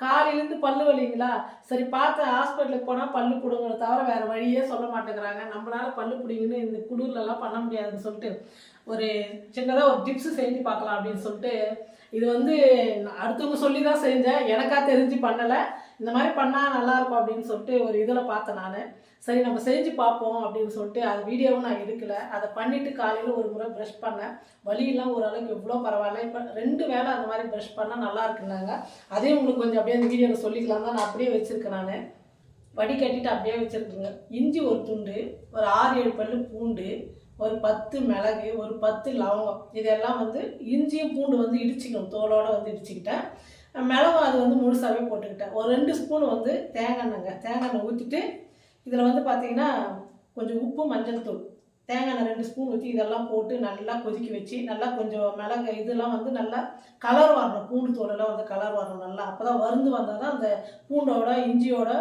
காலையிலேருந்து பல்லு வலிங்களா? சரி பார்த்து ஹாஸ்பிட்டலுக்கு போனால் பல்லு பிடுங்கிற தவிர வேறு வழியே சொல்ல மாட்டேங்கிறாங்க. நம்மளால பல்லு பிடிங்கன்னு இந்த குளிர்லலாம் பண்ண முடியாதுன்னு சொல்லிட்டு ஒரு சின்னதாக ஒரு டிப்ஸ் செஞ்சு பார்க்கலாம் அப்படின்னு சொல்லிட்டு இது வந்து நான் அடுத்தவங்க சொல்லி தான் செஞ்சேன். எனக்கா தெரிஞ்சு பண்ணலை. இந்த மாதிரி பண்ணால் நல்லாயிருக்கும் அப்படின்னு சொல்லிட்டு ஒரு இதில் பார்த்தேன் நான். சரி நம்ம செஞ்சு பார்ப்போம் அப்படின்னு சொல்லிட்டு அது வீடியோவும் நான் எடுக்கலை. அதை பண்ணிவிட்டு காலையில் ஒரு முறை ப்ரஷ் பண்ணேன். வலியெல்லாம் ஓரளவுக்கு எவ்வளோ பரவாயில்ல. இப்போ ரெண்டு வேளை அந்த மாதிரி ப்ரஷ் பண்ணால் நல்லா இருக்குன்னாங்க. அதே உங்களுக்கு கொஞ்சம் அப்படியே அந்த வீடியோவில் சொல்லிக்கலாம் தான் நான் அப்படியே வச்சுருக்கேன் நான். வடிகட்டிட்டு அப்படியே வச்சுருக்குங்க. இஞ்சி ஒரு துண்டு ஒரு ஆறு ஏழு பல்லு பூண்டு ஒரு பத்து மிளகு ஒரு பத்து லவங்கம் இதெல்லாம் வந்து இஞ்சியும் பூண்டு வந்து இடிச்சிக்கணும். தோலோடு வந்து இடிச்சிக்கிட்டேன். மிளகு அது வந்து முழுசாகவே போட்டுக்கிட்டேன். ஒரு ரெண்டு ஸ்பூன் வந்து தேங்காய் எண்ணெய்ங்க. தேங்காய் எண்ணெய் ஊற்றிட்டு இதில் வந்து பார்த்தீங்கன்னா கொஞ்சம் உப்பு மஞ்சள் தூள். தேங்காய் எண்ணெய் ரெண்டு ஸ்பூன் ஊற்றி இதெல்லாம் போட்டு நல்லா கொதிக்க வச்சு நல்லா கொஞ்சம் மிளகு இதெல்லாம் வந்து நல்லா கலர் வரணும். பூண்டு தோலெல்லாம் வந்து கலர் வரணும் நல்லா. அப்போ தான் வருந்து வந்தால் தான் அந்த பூண்டோட இஞ்சியோட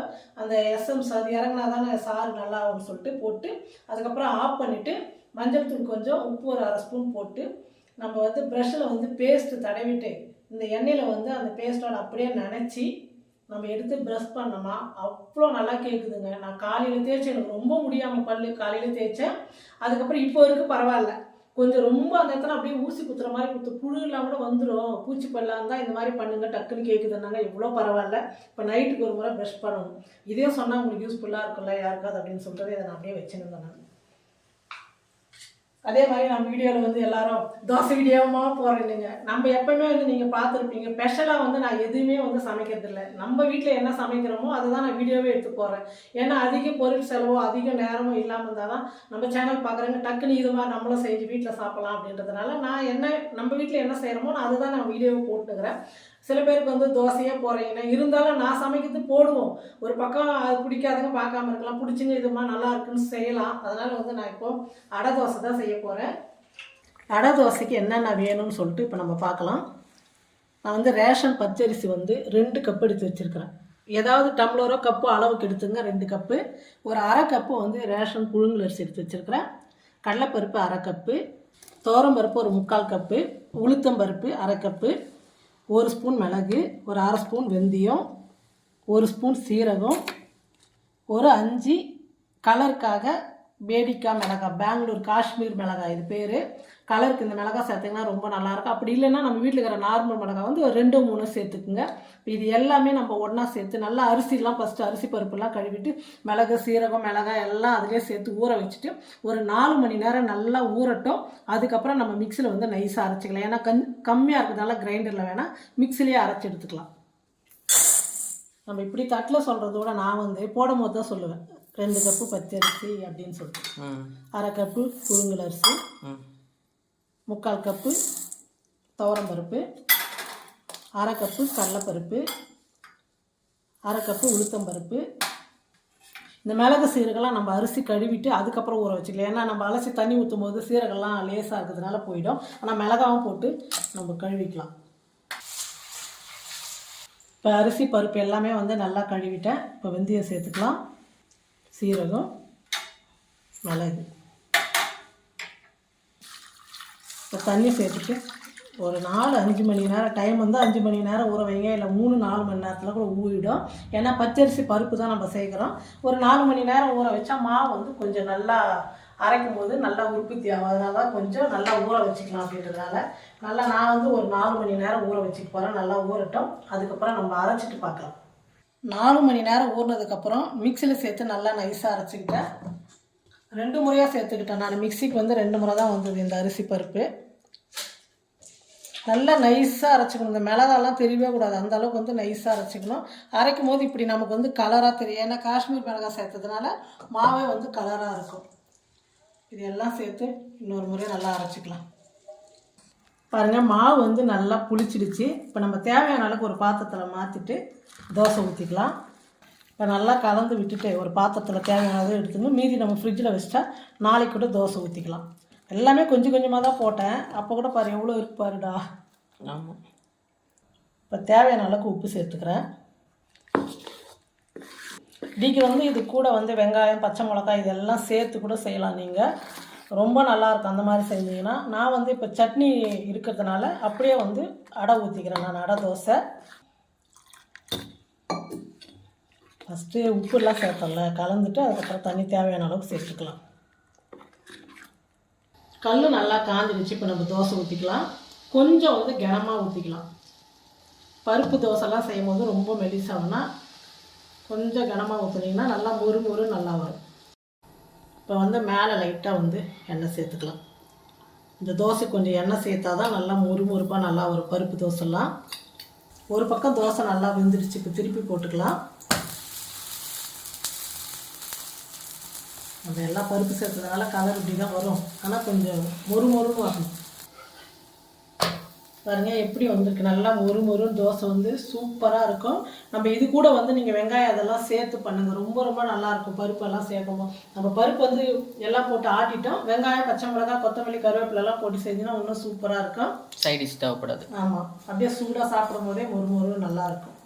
அந்த எஸ்எம்ஸ் அது இறங்கினா தானே சாறு நல்லா ஆகும்னு சொல்லிட்டு போட்டு அதுக்கப்புறம் ஆஃப் பண்ணிவிட்டு மஞ்சள் தூள் கொஞ்சம் உப்பு ஒரு அரை ஸ்பூன் போட்டு நம்ம வந்து ப்ரஷ்ஷில் வந்து பேஸ்ட்டு தடவிட்டு இந்த எண்ணெயில் வந்து அந்த பேஸ்ட்டோட அப்படியே நனைச்சி நம்ம எடுத்து ப்ரஷ் பண்ணோமா அவ்வளோ நல்லா கேட்குதுங்க நான் காலையில் தேய்ச்சி எனக்கு ரொம்ப முடியாமல் பல்லு காலையில் தேய்ச்சேன். அதுக்கப்புறம் இப்போ வரைக்கும் பரவாயில்ல. கொஞ்சம் ரொம்ப அந்த இடத்துல அப்படியே ஊசி குத்துற மாதிரி குத்து புழுலாம் கூட வந்துடும் பூச்சி பல்லாக இருந்தால் இந்த மாதிரி பண்ணுங்க டக்குன்னு கேட்குதுன்னாங்க எவ்வளோ பரவாயில்ல. இப்போ நைட்டுக்கு ஒரு முறை ப்ரஷ் பண்ணணும். இதே சொன்னால் உங்களுக்கு யூஸ்ஃபுல்லாக இருக்கும்ல யாருக்காவது அப்படின்னு சொல்லிட்டு இதை நான் அப்படியே வச்சுருந்தேன் நான். அதே மாதிரி நம்ம வீடியோவில் வந்து எல்லாரும் தோசை வீடியோமாக இல்லைங்க நம்ம எப்பவுமே வந்து நீங்கள் பார்த்துருப்பீங்க. ஸ்பெஷலாக வந்து நான் எதுவுமே வந்து சமைக்கிறதில்ல. நம்ம வீட்டில் என்ன சமைக்கிறோமோ அதை தான் நான் வீடியோவே எடுத்து போகிறேன் ஏன்னா அதிக பொருள் செலவோ அதிக நேரமோ இல்லாமல் இருந்தால் தான் நம்ம சேனல் பார்க்குறவங்க டக்குன்னு இது மாதிரி நம்மளும் செஞ்சு வீட்டில் சாப்பிட்லாம் அப்படின்றதுனால நான் என்ன நம்ம வீட்டில் என்ன செய்கிறோமோ நான் அதுதான் நான் வீடியோவை போட்டுக்கிறேன். சில பேருக்கு வந்து தோசையே போகிறீங்கன்னா இருந்தாலும் நான் சமைக்கிறது போடுவோம். ஒரு பக்கம் அது பிடிக்காதவங்க பார்க்காம இருக்கலாம். பிடிச்சிங்க இதுமா நல்லா இருக்குன்னு செய்யலாம். அதனால் வந்து நான் இப்போது அடை தோசை தான் செய்ய போகிறேன் அடை தோசைக்கு என்னென்ன வேணும்னு சொல்லிட்டு இப்போ நம்ம பார்க்கலாம். நான் வந்து ரேஷன் பச்சரிசி வந்து ரெண்டு கப் எடுத்து வச்சுருக்கிறேன். ஏதாவது டம்ளரோ கப்போ அளவுக்கு எடுத்துங்க ரெண்டு கப்பு. ஒரு அரை கப்பு வந்து ரேஷன் புழுங்கல் அரிசி எடுத்து வச்சுருக்கிறேன். கடலைப்பருப்பு அரை கப்பு. பருப்பு ஒரு முக்கால் கப்பு. உளுத்தம்பருப்பு அரை கப்பு. ஒரு ஸ்பூன் மிளகு ஒரு அரை ஸ்பூன் வெந்தயம் ஒரு ஸ்பூன் சீரகம் ஒரு அஞ்சு கலருக்காக பேடிக்கா மிளகாய் பெங்களூர் காஷ்மீர் மிளகாய் இது பேர். கலருக்கு இந்த மிளகாய் சேர்த்திங்கன்னா ரொம்ப நல்லாயிருக்கும். அப்படி இல்லைன்னா நம்ம வீட்டில் இருக்கிற நார்மல் மிளகாய் வந்து ஒரு ரெண்டு மூணு சேர்த்துக்குங்க. இது எல்லாமே நம்ம ஒன்றா சேர்த்து நல்லா அரிசிலாம் ஃபஸ்ட்டு அரிசி பருப்புலாம் கழுவிட்டு மிளகு சீரகம் மிளகாய் எல்லாம் அதிலே சேர்த்து ஊற வச்சுட்டு ஒரு நாலு மணி நேரம் நல்லா ஊறட்டும். அதுக்கப்புறம் நம்ம மிக்சியில் வந்து நைஸாக அரைச்சிக்கலாம். ஏன்னா கண் கம்மியாக இருக்கிறதால கிரைண்டரில் வேணால் மிக்சிலேயே அரைச்சி எடுத்துக்கலாம். நம்ம இப்படி தட்டில் சொல்கிறதோட நான் வந்து போடும் போது தான் சொல்லுவேன். ரெண்டு கப்பு பச்சரிசி அப்படின்னு சொல்லிட்டு. அரை கப்பு புழுங்கல் அரிசி. முக்கால் கப்பு துவரம்பருப்பு அரை கப்பு கடலைப்பருப்பு அரை கப்பு உளுத்தம்பருப்பு இந்த மிளகு சீரகெல்லாம் நம்ம அரிசி கழுவிட்டு அதுக்கப்புறம் ஊற வச்சுக்கலாம். ஏன்னா நம்ம அலசி தண்ணி ஊற்றும் போது சீரகெல்லாம் லேசாக இருக்கிறதுனால போயிடும். ஆனால் மிளகாவும் போட்டு நம்ம கழுவிக்கலாம். இப்போ அரிசி பருப்பு எல்லாமே வந்து நல்லா கழுவிட்டேன். இப்போ வெந்தயம் சேர்த்துக்கலாம். சீரகம் மிளகு. இப்போ தண்ணி சேர்த்துட்டு ஒரு நாலு அஞ்சு மணி நேரம் டைம் வந்து அஞ்சு மணி நேரம் ஊற வைங்க. இல்லை மூணு நாலு மணி நேரத்தில் கூட ஊறிடும். ஏன்னா பச்சரிசி பருப்பு தான் நம்ம சேர்க்குறோம். ஒரு நாலு மணி நேரம் ஊற வச்சா மாவு வந்து கொஞ்சம் நல்லா அரைக்கும் போது நல்லா உற்பத்தி ஆகும். அதனால தான் கொஞ்சம் நல்லா ஊற வச்சுக்கலாம் அப்படின்றதுனால. நல்லா நான் வந்து ஒரு நாலு மணி நேரம் ஊற வச்சுக்க போகிறேன் நல்லா ஊறட்டும். அதுக்கப்புறம் நம்ம அரைச்சிட்டு பார்க்கலாம். நாலு மணி நேரம் ஊறினதுக்கப்புறம் மிக்சியில் சேர்த்து நல்லா நைஸாக அரைச்சிக்கிட்டேன். ரெண்டு முறையாக சேர்த்துக்கிட்டேன் நான். மிக்சிக்கு வந்து ரெண்டு முறை தான் வந்தது இந்த அரிசி பருப்பு. நல்லா நைஸாக அரைச்சிக்கணும். இந்த மிளகாலாம் தெரியவே கூடாது. அந்த அளவுக்கு வந்து நைஸாக அரைச்சிக்கணும். அரைக்கும் போது இப்படி நமக்கு வந்து கலராக தெரியும். ஏன்னா காஷ்மீர் மிளகா சேர்த்ததுனால மாவே வந்து கலராக இருக்கும். இது எல்லாம் சேர்த்து இன்னொரு முறை நல்லா அரைச்சிக்கலாம். பாருங்கள் மாவு வந்து நல்லா புளிச்சிடுச்சு. இப்போ நம்ம தேவையான அளவுக்கு ஒரு பாத்திரத்தில் மாற்றிட்டு தோசை ஊற்றிக்கலாம் இப்போ நல்லா கலந்து விட்டுட்டு ஒரு பாத்திரத்தில் தேவையானதை எடுத்துங்க மீதி நம்ம ஃப்ரிட்ஜில் வச்சிட்டா நாளைக்கு கூட தோசை ஊற்றிக்கலாம் எல்லாமே கொஞ்சம் கொஞ்சமாக தான் போட்டேன். அப்போ கூட பாரு எவ்வளோ இருக்கு பாருடா. ஆமாம் இப்போ தேவையான அளவுக்கு உப்பு சேர்த்துக்கிறேன். இன்றைக்கி வந்து இது கூட வந்து வெங்காயம் பச்சை மிளகாய் இதெல்லாம் சேர்த்து கூட செய்யலாம் நீங்கள் ரொம்ப நல்லாயிருக்கும் அந்த மாதிரி செஞ்சீங்கன்னா. நான் வந்து இப்போ சட்னி இருக்கிறதுனால அப்படியே வந்து அடை ஊற்றிக்கிறேன் நான் அடை தோசை. ஃபஸ்ட்டு உப்புலாம் சேர்த்தல கலந்துட்டு அதுக்கப்புறம் தண்ணி தேவையான அளவுக்கு சேர்த்துக்கலாம். கல் நல்லா காஞ்சிடுச்சு இப்போ நம்ம தோசை ஊற்றிக்கலாம் கொஞ்சம் வந்து கனமாக ஊற்றிக்கலாம் பருப்பு தோசைலாம் செய்யும் போது ரொம்ப மெலிசாகனா கொஞ்சம் கனமாக ஊற்றுனீங்கன்னா நல்லா மொறு மொறு நல்லா வரும். இப்போ வந்து மேலே லைட்டாக வந்து எண்ணெய் சேர்த்துக்கலாம். இந்த தோசை கொஞ்சம் எண்ணெய் சேர்த்தா தான் நல்லா மொறு மொறுப்பாக நல்லா வரும் பருப்பு தோசைலாம். ஒரு பக்கம் தோசை நல்லா வெந்துடுச்சு இப்போ திருப்பி போட்டுக்கலாம். நம்ம எல்லாம் பருப்பு சேர்த்ததுனால கலர் இப்படி தான் வரும். ஆனால் கொஞ்சம் மொறு மொறுன்னு வரணும் பாருங்க எப்படி வந்திருக்கு. நல்லா மொறு மொறுன்னு தோசை வந்து சூப்பராக இருக்கும். நம்ம இது கூட வந்து நீங்கள் வெங்காயம் அதெல்லாம் சேர்த்து பண்ணுங்க. ரொம்ப ரொம்ப நல்லா இருக்கும். பருப்பெல்லாம் சேர்க்கும்போது. நம்ம பருப்பு வந்து எல்லாம் போட்டு ஆட்டிட்டோம். வெங்காயம் பச்சை மிளகாய் கொத்தமல்லி கருவேப்பிலை எல்லாம் போட்டு செஞ்சீங்கன்னா இன்னும் சூப்பராக இருக்கும். சைட் டிஷ் தேவைப்படாது. ஆமாம் அப்படியே சூடாக சாப்பிடும் போதே மொறு மொறு நல்லா இருக்கும்.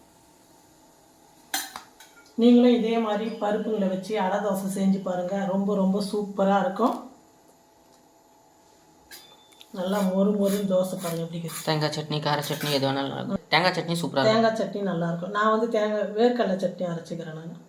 நீங்களும் இதே மாதிரி பருப்புங்களை வச்சு அடை தோசை செஞ்சு பாருங்கள் ரொம்ப ரொம்ப சூப்பராக இருக்கும். நல்லா மொறு மொறுன்னு தோசை பாருங்கள் எப்படி தேங்காய் சட்னி கார சட்னி எது வேணாலும் இருக்கும். தேங்காய் சட்னி சூப்பராக இருக்கும். தேங்காய் சட்னி நல்லா இருக்கும். நான் வந்து தேங்காய் வேர்க்கடலை சட்னி அரைச்சிக்கிறேன் நான்.